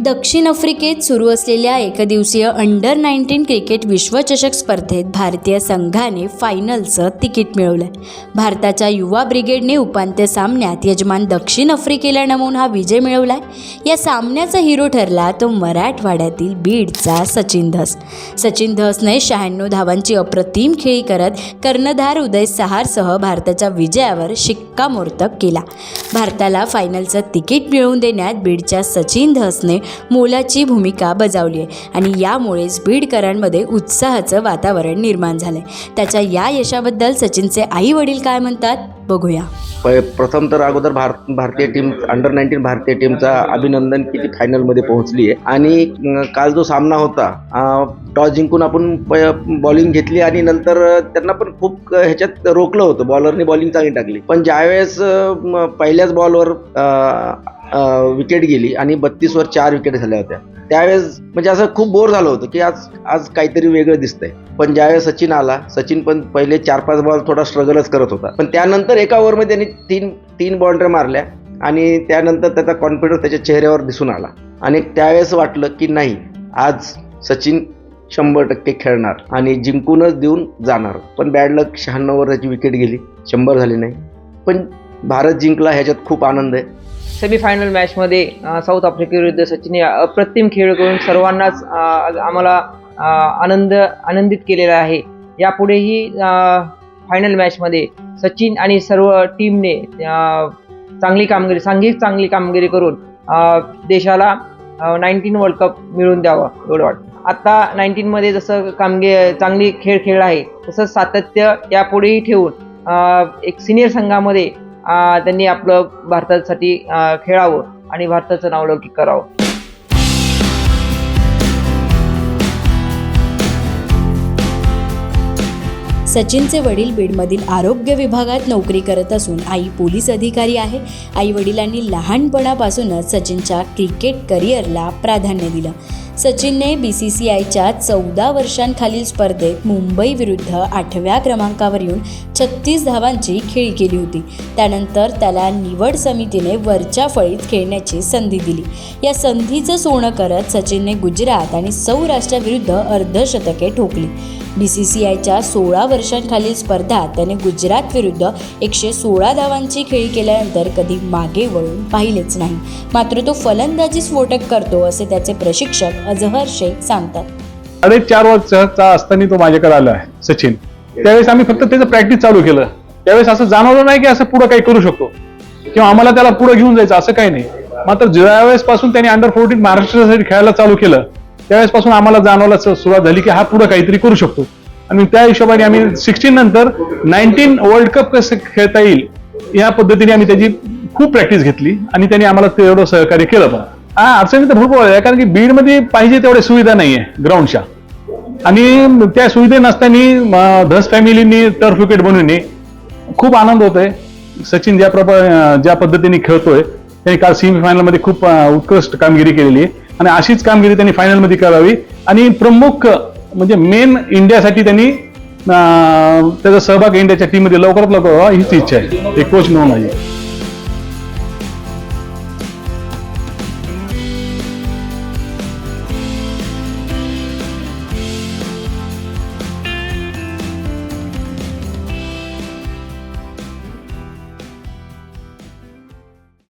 दक्षिण आफ्रिकेत सुरू असलेल्या एकदिवसीय अंडर नाईन्टीन क्रिकेट विश्वचषक स्पर्धेत भारतीय संघाने फायनलचं तिकीट मिळवलं. भारताच्या युवा ब्रिगेडने उपांत्य सामन्यात यजमान दक्षिण आफ्रिकेला नमवून हा विजय मिळवला. या सामन्याचा हिरो ठरला तो मराठवाड्यातील बीडचा सचिन धस. सचिन धसने शहाण्णव धावांची अप्रतिम खेळी करत कर्णधार उदय सहारसह भारताच्या विजयावर शिक्कामोर्तब केला. भारताला फायनलचं तिकीट मिळवून देण्यात बीडच्या सचिन धसने मोलाची भूमिका बजावली आहे. आणि यामुळेच बीडकरांमध्ये उत्साहाचं वातावरण निर्माण झालंय. त्याच्या या यशाबद्दल सचिनचे आई वडील काय म्हणतात बघूया. प- प्रथम तर अगोदर भारत भारतीय टीम अंडर नाईन्टीन भारतीय टीमचा अभिनंदन की ती फायनलमध्ये पोहोचली आहे आणि काल जो सामना होता टॉस जिंकून आपण बॉलिंग घेतली आणि नंतर त्यांना पण खूप ह्याच्यात रोखलं होतं. बॉलरने बॉलिंग चांगली टाकली. पण ज्यावेळेस पहिल्याच बॉलवर विकेट गेली आणि बत्तीसवर चार विकेट झाल्या होत्या. त्यावेळेस म्हणजे असं खूप बोर झालं होतं की आज आज काहीतरी वेगळं दिसतंय. पण ज्यावेळेस सचिन आला सचिन पण पहिले चार पाच बॉल थोडा स्ट्रगलच करत होता. पण त्यानंतर एका ओव्हरमध्ये त्यांनी तीन तीन बाउंड्री मारल्या आणि त्यानंतर त्याचा कॉन्फिडन्स त्याच्या चेहऱ्यावर दिसून आला. आणि त्यावेळेस वाटलं की नाही आज सचिन शंभर टक्के खेळणार आणि जिंकूनच देऊन जाणार. पण बॅड लक शहाण्णववर त्याची विकेट गेली शंभर झाली नाही. पण भारत जिंकला ह्याच्यात खूप आनंद आहे. सेमीफायनल मॅचमध्ये साऊथ आफ्रिकेविरुद्ध सचिनने अप्रतिम खेळ करून सर्वांनाच आम्हाला आनंद आनंदित केलेला आहे. यापुढेही फायनल मॅचमध्ये सचिन आणि सर्व टीमने चांगली कामगिरी सांघिक चांगली कामगिरी करून देशाला नाईन्टीन वर्ल्ड कप मिळवून द्यावं एवढं वाटतं. आत्ता नाईन्टीनमध्ये जसं कामगिरी चांगली खेळ खेळला आहे तसंच सातत्य यापुढेही ठेवून एक सिनियर संघामध्ये त्यांनी आपलं भारतासाठी खेळावं आणि भारताचं नावलौकिक करावं. सचिनचे वडील बीडमधील आरोग्य विभागात नोकरी करत असून आई पोलीस अधिकारी आहे. आई वडिलांनी लहानपणापासूनच सचिनच्या क्रिकेट करिअरला प्राधान्य दिलं. सचिनने बी सी सी आयच्या चौदा वर्षांखालील स्पर्धेत मुंबई विरुद्ध आठव्या क्रमांकावर येऊन छत्तीस धावांची खेळी केली होती. त्यानंतर त्याला निवड समितीने वरच्या फळीत खेळण्याची संधी दिली. या संधीचं सोनं करत सचिनने गुजरात आणि सौराष्ट्राविरुद्ध अर्धशतके ठोकली. बी सी सी आयच्या सोळा वर्ष वर्षांखालील स्पर्धा त्याने गुजरात विरुद्ध एकशे सोळा धावांची खेळी केल्यानंतर कधी मागे वळून पाहिलेच नाही. मात्र तो फलंदाजी स्फोटक करतो असे त्याचे प्रशिक्षक अजहर शेख सांगतात. साडेचार वर्षाचा असताना तो माझ्याकडे आला आहे सचिन. त्यावेळेस आम्ही फक्त त्याचं प्रॅक्टिस चालू केलं. त्यावेळेस असं जाणवलं नाही की असं पुढं काही करू शकतो. किंवा आम्हाला त्याला पुढे घेऊन जायचं असं काही नाही. मात्र ज्यावेळेस पासून त्याने अंडर फोर्टीन महाराष्ट्रासाठी खेळायला चालू केलं त्यावेळेस पासून आम्हाला जाणवायला सुरुवात झाली की हा पुढे काहीतरी करू शकतो. आणि त्या हिशोबाने आम्ही सिक्स्टीन नंतर नाईन्टीन वर्ल्ड कप कसं खेळता येईल या पद्धतीने आम्ही त्याची खूप प्रॅक्टिस घेतली आणि त्यांनी आम्हाला तेवढं सहकार्य केलं पण. हा अडचणी तर भरपूर आहे कारण की बीडमध्ये पाहिजे तेवढ्या सुविधा नाहीये ग्राउंडच्या आणि त्या सुविधे नसताना धस फॅमिलीनी टर्फ विकेट बनवणे खूप आनंद होतोय. सचिन ज्या प्रकारे ज्या पद्धतीने खेळतोय त्यांनी काल सेमीफायनलमध्ये खूप उत्कृष्ट कामगिरी केलेली आहे. आणि अशीच कामगिरी त्यांनी फायनलमध्ये करावी. आणि प्रमुख म्हणजे मेन इंडियासाठी त्यांनी त्याचा सहभाग इंडियाच्या टीममध्ये लवकरात लवकर व्हावा हीच इच्छा आहे. एक कोच म्हणून माझी